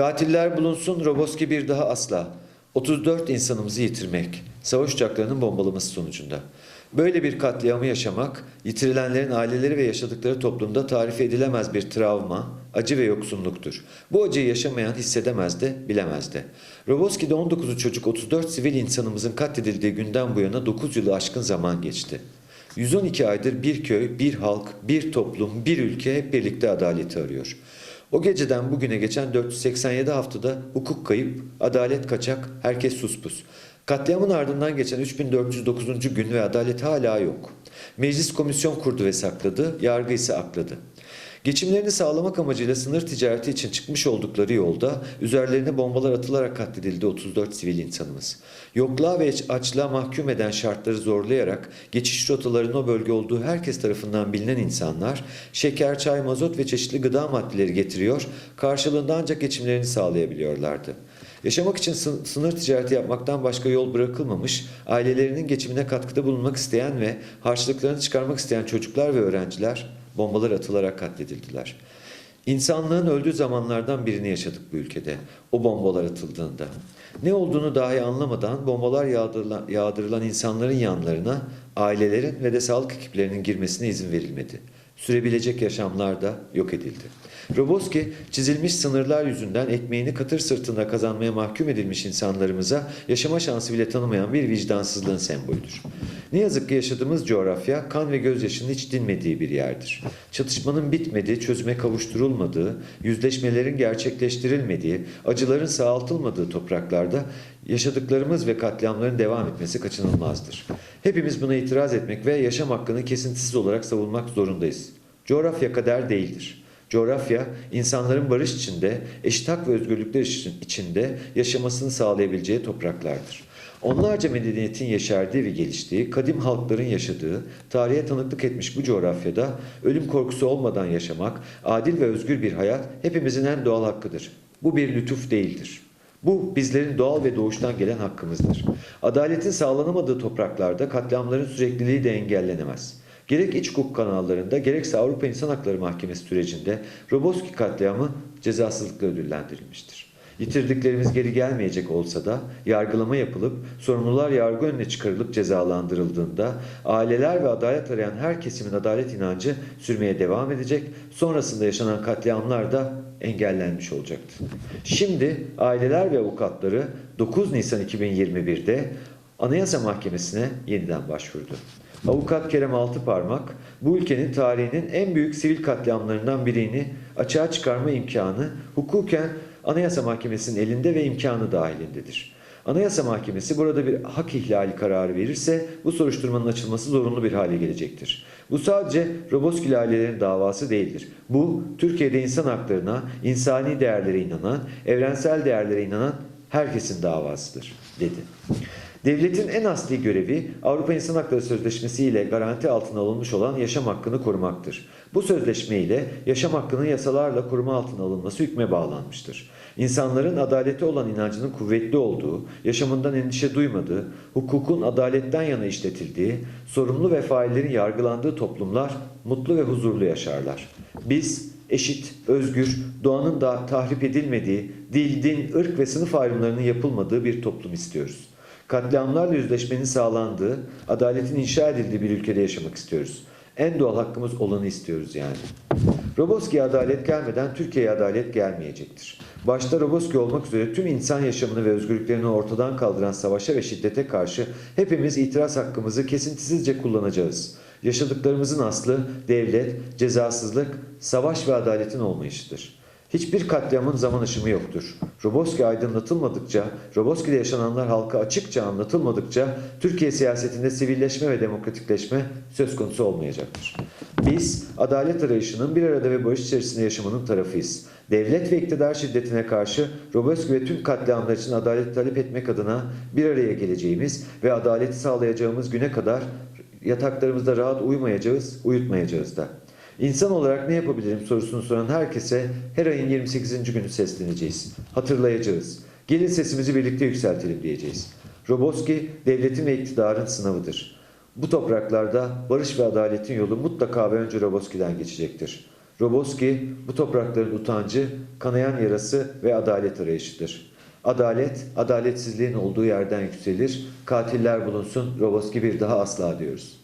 Katiller bulunsun, Roboski bir daha asla. 34 insanımızı yitirmek, savaş uçaklarının bombalaması sonucunda. Böyle bir katliamı yaşamak, yitirilenlerin aileleri ve yaşadıkları toplumda tarif edilemez bir travma, acı ve yoksunluktur. Bu acıyı yaşamayan hissedemez de, bilemez de. Roboski'de 19'u çocuk 34 sivil insanımızın katledildiği günden bu yana 9 yılı aşkın zaman geçti. 112 aydır bir köy, bir halk, bir toplum, bir ülke hep birlikte adaleti arıyor. O geceden bugüne geçen 487 haftada hukuk kayıp, adalet kaçak, herkes suspus. Katliamın ardından geçen 3409. gün ve adalet hala yok. Meclis komisyon kurdu ve sakladı, yargı ise akladı. Geçimlerini sağlamak amacıyla sınır ticareti için çıkmış oldukları yolda üzerlerine bombalar atılarak katledildi 34 sivil insanımız. Yokluğa ve açlığa mahkum eden şartları zorlayarak geçiş rotalarının o bölge olduğu herkes tarafından bilinen insanlar şeker, çay, mazot ve çeşitli gıda maddeleri getiriyor, karşılığında ancak geçimlerini sağlayabiliyorlardı. Yaşamak için sın- sınır ticareti yapmaktan başka yol bırakılmamış, ailelerinin geçimine katkıda bulunmak isteyen ve harçlıklarını çıkarmak isteyen çocuklar ve öğrenciler bombalar atılarak katledildiler. İnsanlığın öldüğü zamanlardan birini yaşadık bu ülkede. O bombalar atıldığında. Ne olduğunu dahi anlamadan bombalar yağdırılan, yağdırılan insanların yanlarına ailelerin ve de sağlık ekiplerinin girmesine izin verilmedi. Sürebilecek yaşamlar da yok edildi. Roboski çizilmiş sınırlar yüzünden ekmeğini katır sırtında kazanmaya mahkum edilmiş insanlarımıza yaşama şansı bile tanımayan bir vicdansızlığın sembolüdür. Ne yazık ki yaşadığımız coğrafya kan ve gözyaşının hiç dinmediği bir yerdir. Çatışmanın bitmediği, çözüme kavuşturulmadığı, yüzleşmelerin gerçekleştirilmediği, acıların sağaltılmadığı topraklarda yaşadıklarımız ve katliamların devam etmesi kaçınılmazdır. Hepimiz buna itiraz etmek ve yaşam hakkını kesintisiz olarak savunmak zorundayız. Coğrafya kader değildir. Coğrafya, insanların barış içinde, eşit hak ve özgürlükler için- içinde yaşamasını sağlayabileceği topraklardır. Onlarca medeniyetin yeşerdiği ve geliştiği, kadim halkların yaşadığı, tarihe tanıklık etmiş bu coğrafyada ölüm korkusu olmadan yaşamak, adil ve özgür bir hayat hepimizin en doğal hakkıdır. Bu bir lütuf değildir. Bu bizlerin doğal ve doğuştan gelen hakkımızdır. Adaletin sağlanamadığı topraklarda katliamların sürekliliği de engellenemez. Gerek iç hukuk kanallarında gerekse Avrupa İnsan Hakları Mahkemesi sürecinde Roboski katliamı cezasızlıkla ödüllendirilmiştir. Yitirdiklerimiz geri gelmeyecek olsa da yargılama yapılıp sorumlular yargı önüne çıkarılıp cezalandırıldığında aileler ve adalet arayan her kesimin adalet inancı sürmeye devam edecek. Sonrasında yaşanan katliamlar da engellenmiş olacaktı. Şimdi aileler ve avukatları 9 Nisan 2021'de Anayasa Mahkemesi'ne yeniden başvurdu. Avukat Kerem Altıparmak, bu ülkenin tarihinin en büyük sivil katliamlarından birini açığa çıkarma imkanı hukuken Anayasa Mahkemesi'nin elinde ve imkanı dahilindedir. Anayasa Mahkemesi burada bir hak ihlali kararı verirse bu soruşturmanın açılması zorunlu bir hale gelecektir. Bu sadece Roboskili ailelerin davası değildir. Bu Türkiye'de insan haklarına, insani değerlere inanan, evrensel değerlere inanan herkesin davasıdır, dedi. Devletin en asli görevi Avrupa İnsan Hakları Sözleşmesi ile garanti altına alınmış olan yaşam hakkını korumaktır. Bu sözleşme ile yaşam hakkının yasalarla koruma altına alınması hükme bağlanmıştır. İnsanların adalete olan inancının kuvvetli olduğu, yaşamından endişe duymadığı, hukukun adaletten yana işletildiği, sorumlu ve faillerin yargılandığı toplumlar mutlu ve huzurlu yaşarlar. Biz eşit, özgür, doğanın da tahrip edilmediği, dil, din, ırk ve sınıf ayrımlarının yapılmadığı bir toplum istiyoruz. Katliamlarla yüzleşmenin sağlandığı, adaletin inşa edildiği bir ülkede yaşamak istiyoruz. En doğal hakkımız olanı istiyoruz yani. Roboski'ye adalet gelmeden Türkiye'ye adalet gelmeyecektir. Başta Roboski olmak üzere tüm insan yaşamını ve özgürlüklerini ortadan kaldıran savaşa ve şiddete karşı hepimiz itiraz hakkımızı kesintisizce kullanacağız. Yaşadıklarımızın aslı devlet, cezasızlık, savaş ve adaletin olmayışıdır. Hiçbir katliamın zaman aşımı yoktur. Roboski aydınlatılmadıkça, Roboski'de yaşananlar halka açıkça anlatılmadıkça Türkiye siyasetinde sivilleşme ve demokratikleşme söz konusu olmayacaktır. Biz adalet arayışının bir arada ve barış içerisinde yaşamanın tarafıyız. Devlet ve iktidar şiddetine karşı Roboski ve tüm katliamlar için adalet talep etmek adına bir araya geleceğimiz ve adaleti sağlayacağımız güne kadar yataklarımızda rahat uyumayacağız, uyutmayacağız da. İnsan olarak ne yapabilirim sorusunu soran herkese her ayın 28. günü sesleneceğiz. Hatırlayacağız. Gelin sesimizi birlikte yükseltelim diyeceğiz. Roboski devletin ve iktidarın sınavıdır. Bu topraklarda barış ve adaletin yolu mutlaka ve önce Roboski'den geçecektir. Roboski bu toprakların utancı, kanayan yarası ve adalet arayışıdır. Adalet, adaletsizliğin olduğu yerden yükselir. Katiller bulunsun, Roboski bir daha asla diyoruz.